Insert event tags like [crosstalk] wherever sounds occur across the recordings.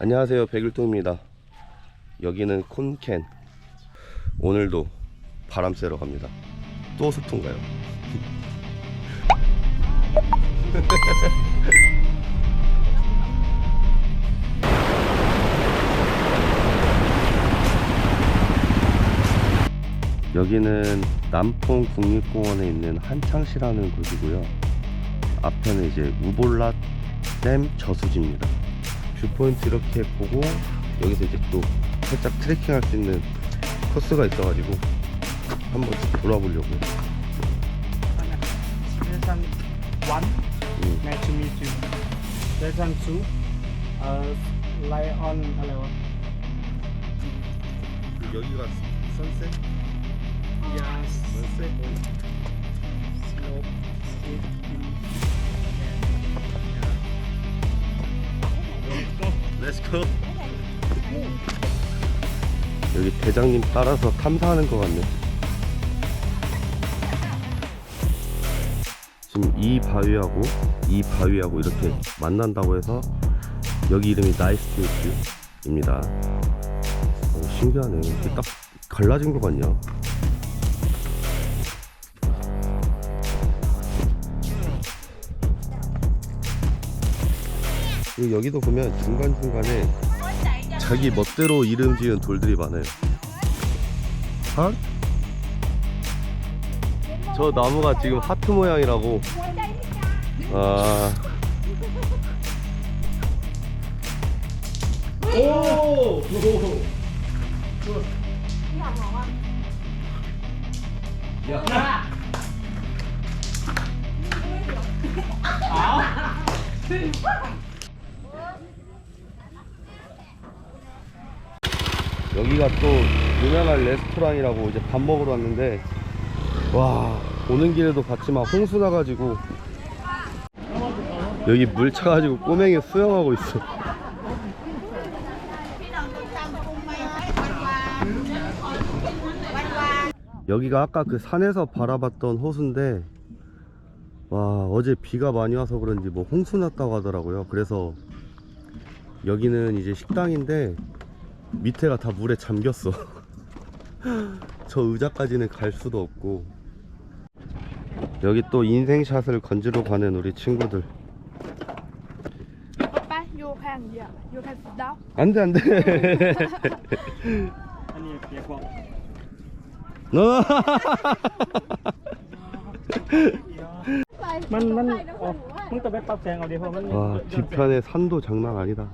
안녕하세요. 백일동입니다. 여기는 콘캔 오늘도 바람 쐬러 갑니다. 또 소풍가요? [laughs] 여기는 남풍 국립공원에 있는 한창시라는 곳이고요. 앞에는 이제 우볼랏 댐 저수지입니다 뷰포인트 이렇게 보고 여기서 이제 또 살짝 트레킹 할 수 있는 코스가 있어가지고 한번 돌아 보려고요. Lesson one, 음. nice to meet you. Lesson two, uh, lie on a level. 여기가 선셋? Yes. 선셋? Slope. Sit in. 렛츠고 여기 대장님 따라서 탐사하는 것 같네. 지금 이 바위하고 이 바위하고 이렇게 만난다고 해서 여기 이름이 나이스 뷰입니다. 오, 신기하네. 이렇게 딱 갈라진 것 같냐 그리고 여기도 보면 중간중간에 자기 멋대로 이름 지은 돌들이 많아요. 하? 저 나무가 지금 하트 모양이라고. 아. Oh! [laughs] 여기가 또 유명한 레스토랑이라고 이제 밥 먹으러 왔는데 와 오는 길에도 봤지 만 홍수 나가지고 여기 물 차가지고 꼬맹이 수영하고 있어. 여기가 아까 그 산에서 바라봤던 호수인데 와 어제 비가 많이 와서 그런지 뭐 홍수 났다고 하더라고요. 그래서 여기는 이제 식당인데 밑에가 다 물에 잠겼어. [laughs] 저 의자까지는 갈 수도 없고. 여기 또 인생샷을 건지러 가는 우리 친구들. 안돼 안돼. [laughs] 와 뒤편에 산도 장난 아니다.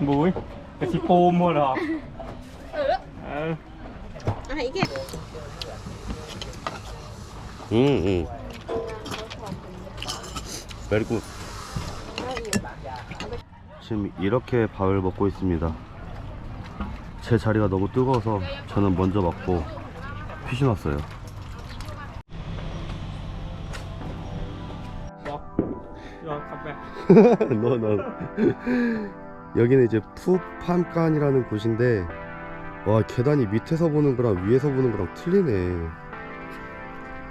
뭐 กระชิโปมหมดหรอเออ À, hãy kìa. 응, 응. 베리 굿. 지금 이렇게 밥을 먹고 있습니다. 제 자리가 너무 뜨거워서 저는 먼저 먹고 피신 왔어요. บอกยอมขับแบบ 너, 너. 여기는 이제 푸팜간이라는 곳인데, 와, 계단이 밑에서 보는 거랑 위에서 보는 거랑 틀리네.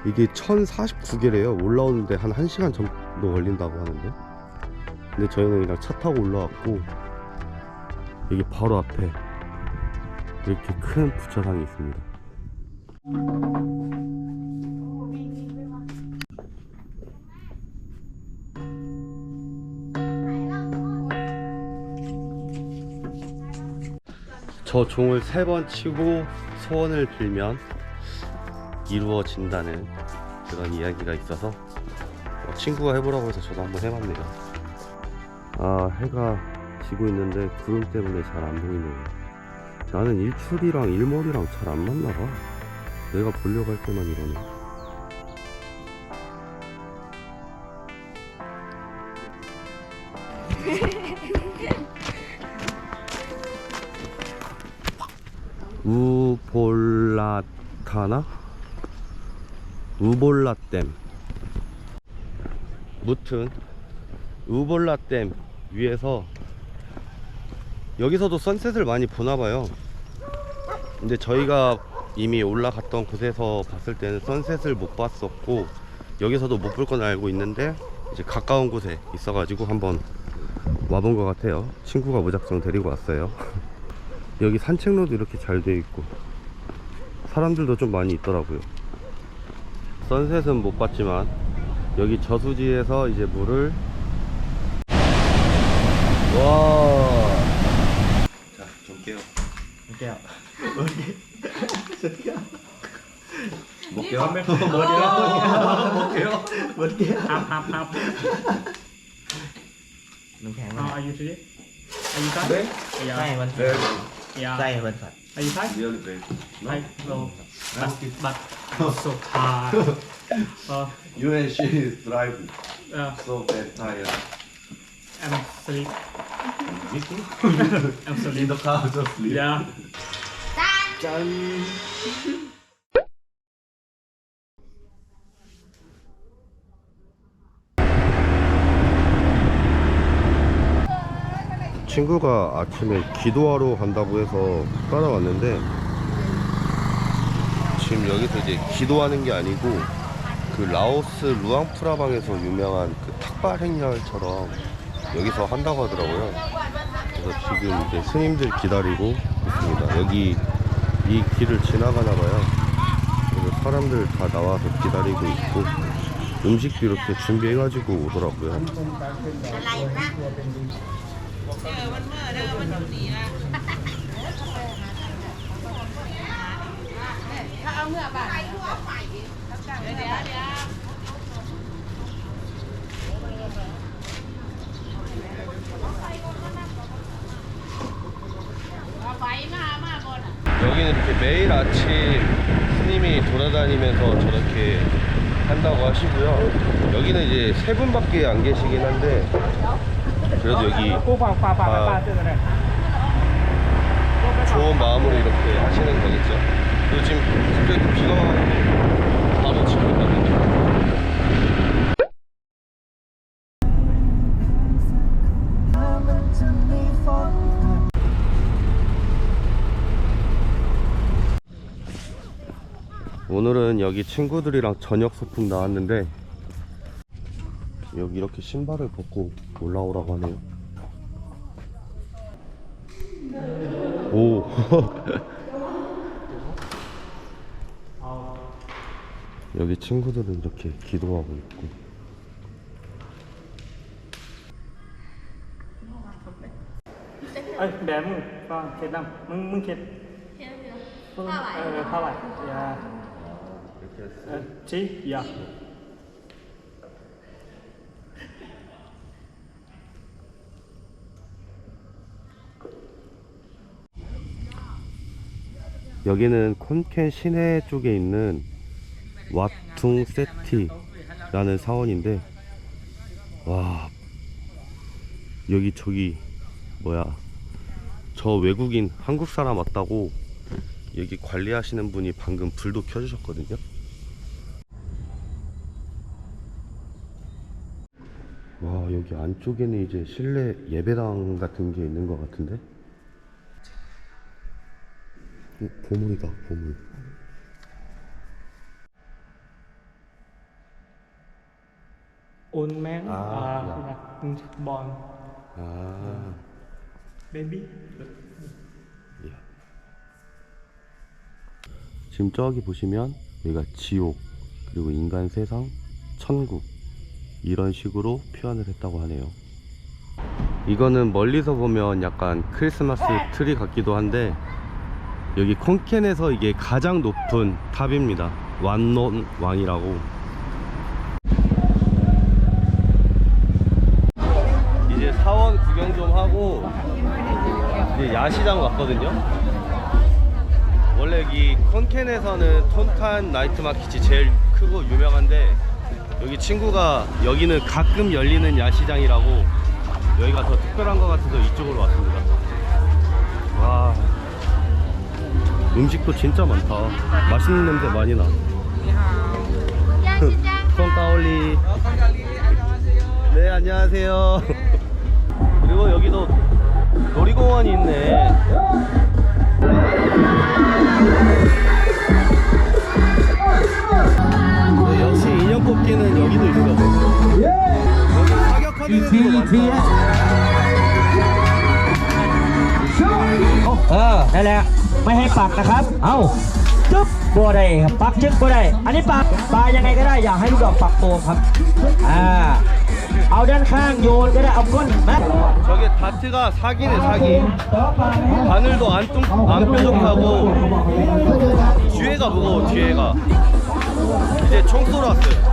이게 1049개래요. 올라오는데 한 1시간 정도 걸린다고 하는데. 근데 저희는 그냥 차 타고 올라왔고, 여기 바로 앞에 이렇게 큰 부처상이 있습니다. 저 종을 세 번 치고 소원을 빌면 이루어진다는 그런 이야기가 있어서 어, 친구가 해보라고 해서 저도 한번 해봤네요. 아 해가 지고 있는데 구름 때문에 잘 안 보이네요. 나는 일출이랑 일몰이랑 잘 안 맞나 봐. 내가 보려고 할 때만 이러네. 우볼라타나? 우볼라댐 무튼 우볼라댐 위에서 여기서도 선셋을 많이 보나봐요 근데 저희가 이미 올라갔던 곳에서 봤을 때는 선셋을 못 봤었고 여기서도 못 볼 건 알고 있는데 이제 가까운 곳에 있어가지고 한번 와본 것 같아요. 친구가 무작정 데리고 왔어요. [laughs] 여기 산책로도 이렇게 잘 되어 있고 사람들도 좀 많이 있더라고요 선셋은 못 봤지만 여기 저수지에서 이제 물을 와. 자, 좀 깨요. 깨요. 머리. 저기요. 못 깨요. 머리요. 못 깨요. 못 깨요. 밥, 밥, 밥. 너무 아, 아유, 주지? 아유, 까? 네. 네. Yeah. Saya berempat. Are you tired? Really big. No. I, no. But, but I'm so tired. [laughs] Uh, You and she is driving. uh, So bad tired. I'm sleep. Me too. [laughs] I'm In sleep. the car just sleep. Yeah. Done. Done. [laughs] 친구가 아침에 기도하러 간다고 해서 따라왔는데 지금 여기서 이제 기도하는 게 아니고 그 라오스 루앙프라방에서 유명한 그 탁발 행렬처럼 여기서 한다고 하더라고요. 그래서 지금 이제 스님들 기다리고 있습니다. 여기 이 길을 지나가나 봐요. 그래서 사람들 다 나와서 기다리고 있고 음식도 이렇게 준비해가지고 오더라고요. 여기는 이렇게 매일 아침 스님이 돌아다니면서 저렇게 한다고 하시고요. 여기는 이제 세 분밖에 안 계시긴 한데 그래도 여기 từ này. 좋은 마음으로 이렇게 하시는 거겠죠. 지금 갑자기 또 비가 와가지고 바로 있거든요. 오늘은 여기 친구들이랑 저녁 소풍 나왔는데 여기 이렇게 신발을 벗고 올라오라고 하네요 오 여기 친구들은 이렇게 기도하고 있고 ơi bé mừng con thiệt lắm mừng mừng thiệt hoa vải hoa vải dạ chị dạ 여기는 콘켄 시내 쪽에 있는 왓퉁 세티라는 사원인데 와 여기 저기 뭐야 저 외국인 한국 사람 왔다고 여기 관리하시는 분이 방금 불도 켜주셨거든요. 와 여기 안쪽에는 이제 실내 예배당 같은 게 있는 것 같은데 어, 보물이다 보물. À, à, dạ. là bòn 아. Baby? 지금 저기 보시면 여기가 지옥 그리고 인간 세상 천국 이런 식으로 표현을 했다고 하네요. 이거는 멀리서 보면 약간 크리스마스 트리 같기도 한데 여기 콘켄에서 이게 가장 높은 탑입니다. 완론 왕이라고. 이제 사원 구경 좀 하고 이제 야시장 왔거든요. 원래 여기 콘켄에서는 톤칸 나이트 마켓이 제일 크고 유명한데 여기 친구가 여기는 가끔 열리는 야시장이라고 여기가 더 특별한 것 같아서 이쪽으로 왔습니다. 와 음식도 진짜 많다. 맛있는 냄새 많이 나. [laughs] 콩가올리. 네 안녕하세요. [laughs] 그리고 여기도 놀이공원이 있네. 역시 인형 뽑기는 여기도 있어. 여기 사격하는 애들도 많다. 어. 아. 어, 헬라 ไม่ให้ปักนะครับ เอาจึ๊บบัวได้ครับปักจึ๊บบัวได้ อันนี้ปักปลายังไงก็ได้อยากให้ลูกดอกปักโป่งครับ อ่า เอาด้านข้างโยนก็ได้ เอาก้นแม่ 저게 다트가 사기네 사기 바늘도 안, 뚱, 안 뾰족하고 뒤에가 무거워 뒤에가 이제 총 쏘러 왔어요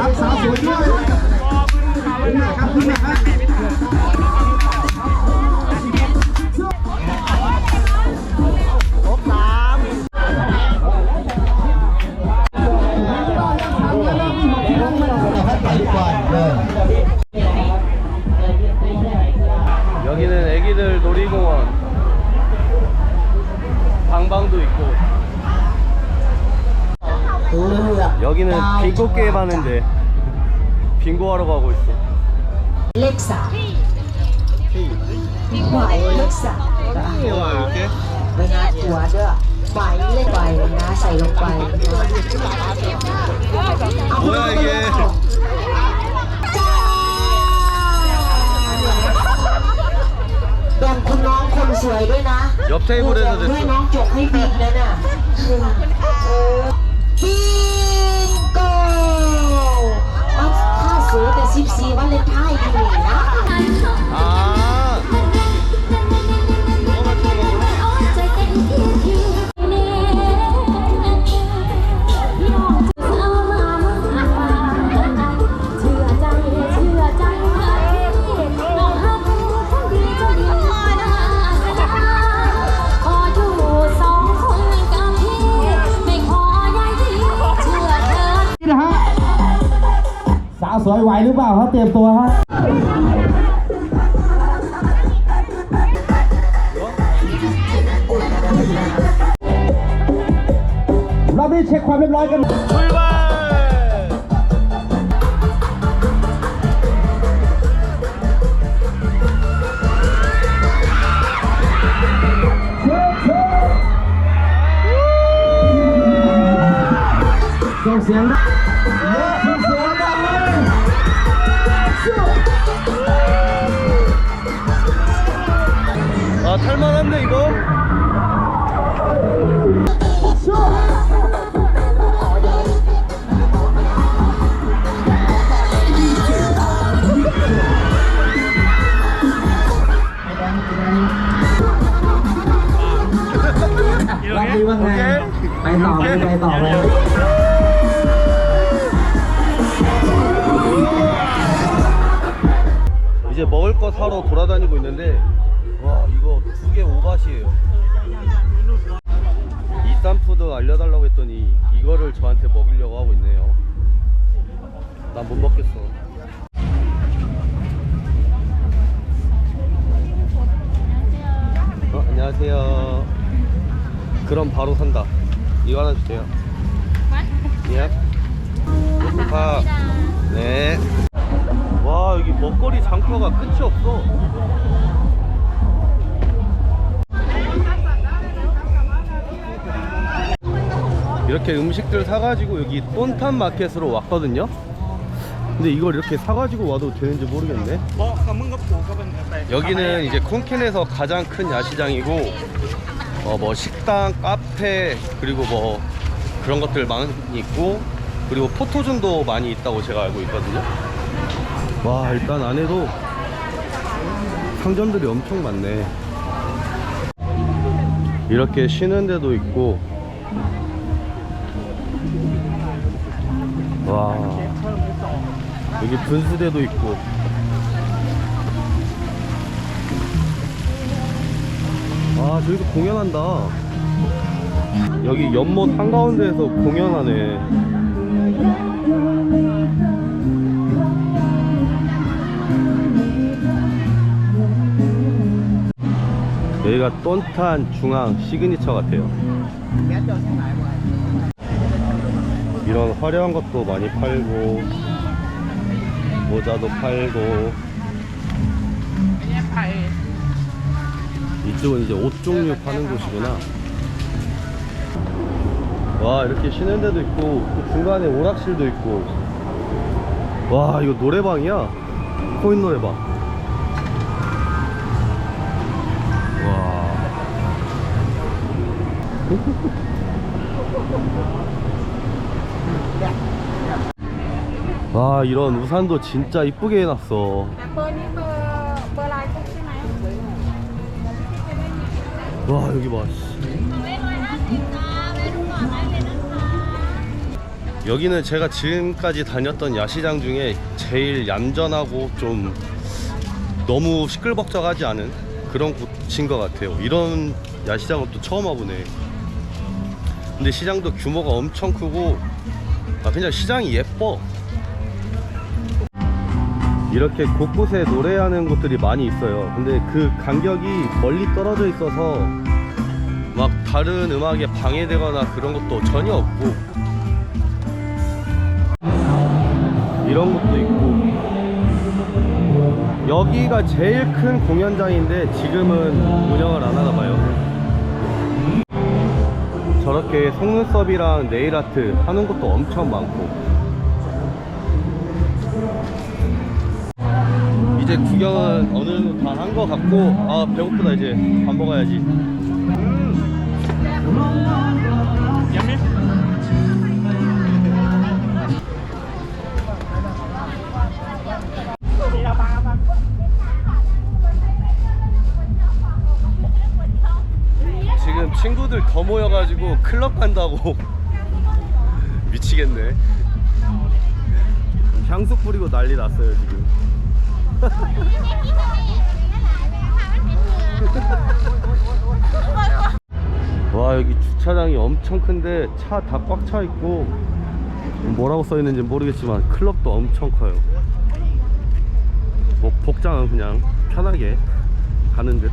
รักษาสวยด้วยขนะครับคุณนะครับ 하는데 빙고 하러 가고 있어 เลขสามหมายเลขสาม 우와 이렇게 ไปนะหัวด้วยหมายเลขไปนะใส่ลงไป 뭐야 이게 แบ่งคุณน้องคนสวยด้วยนะ 옆 테이블에서 แบ่งด้วย 됐어 น้องจกให้บิ๊กนะน่ะเออบิง ค่าสูแต่สิบสี่วันเลนไทน์ดีนะ아이 หรือเปล่าครับเตรียมตัวฮะเราได้เช็คความเรียบร้อยกัน출발 아 탈만한데 이거? 거 돌아다니고 있는데 와 이거 두 개 오밭이에요. 이쌈푸드 알려달라고 했더니 이거를 저한테 먹이려고 하고 있네요. 난 못 먹겠어. 어, 안녕하세요. 그럼 바로 산다. 이거 하나 주세요. 예. 파 네. 와 여기 먹거리 장터가 끝이 없어. 이렇게 음식들 사가지고 여기 똔탄 마켓으로 왔거든요. 근데 이걸 이렇게 사가지고 와도 되는지 모르겠네. 여기는 이제 콘켄에서 가장 큰 야시장이고 어 뭐 식당, 카페 그리고 뭐 그런 것들 많이 있고 그리고 포토존도 많이 있다고 제가 알고 있거든요 와 일단 안에도 상점들이 엄청 많네. 이렇게 쉬는 데도 있고. 와 여기 분수대도 있고. 아 저기서 공연한다. 여기 연못 한가운데에서 공연하네 여기가 똔탄 중앙 시그니처 같아요 이런 화려한 것도 많이 팔고 모자도 팔고 이쪽은 이제 옷 종류 파는 곳이구나. 와 이렇게 쉬는 데도 있고 또 중간에 오락실도 있고. 와 이거 노래방이야. 코인 노래방. [laughs] 와 이런 우산도 진짜 이쁘게 해놨어. เบอร์นี้เบอร์เบอร์ลายกุ้งใช่ไหม 와 여기 봐. 씨. 여기는 제가 지금까지 다녔던 야시장 중에 제일 얌전하고 좀 너무 시끌벅적하지 않은 그런 곳인 것 같아요. 이런 야시장은 또 처음 와보네. 근데 시장도 규모가 엄청 크고 아 그냥 시장이 예뻐. 이렇게 곳곳에 노래하는 곳들이 많이 있어요. 근데 그 간격이 멀리 떨어져 있어서 막 다른 음악에 방해되거나 그런 것도 전혀 없고 이런 것도 있고 여기가 제일 큰 공연장인데 지금은 운영을 안 하나 봐요. 저렇게 속눈썹이랑 네일 아트 하는 것도 엄청 많고 이제 구경은 어느 정도 다 한 것 같고 아 배고프다 이제 밥 먹어야지 Yummy? 친구들 더 모여가지고 클럽 간다고. [laughs] 미치겠네. 향수 뿌리고 난리 났어요 지금. [laughs] 와 여기 주차장이 엄청 큰데 차 다 꽉 차 있고 뭐라고 써 있는지 모르겠지만 클럽도 엄청 커요. 뭐 복장은 그냥 편하게 가는 듯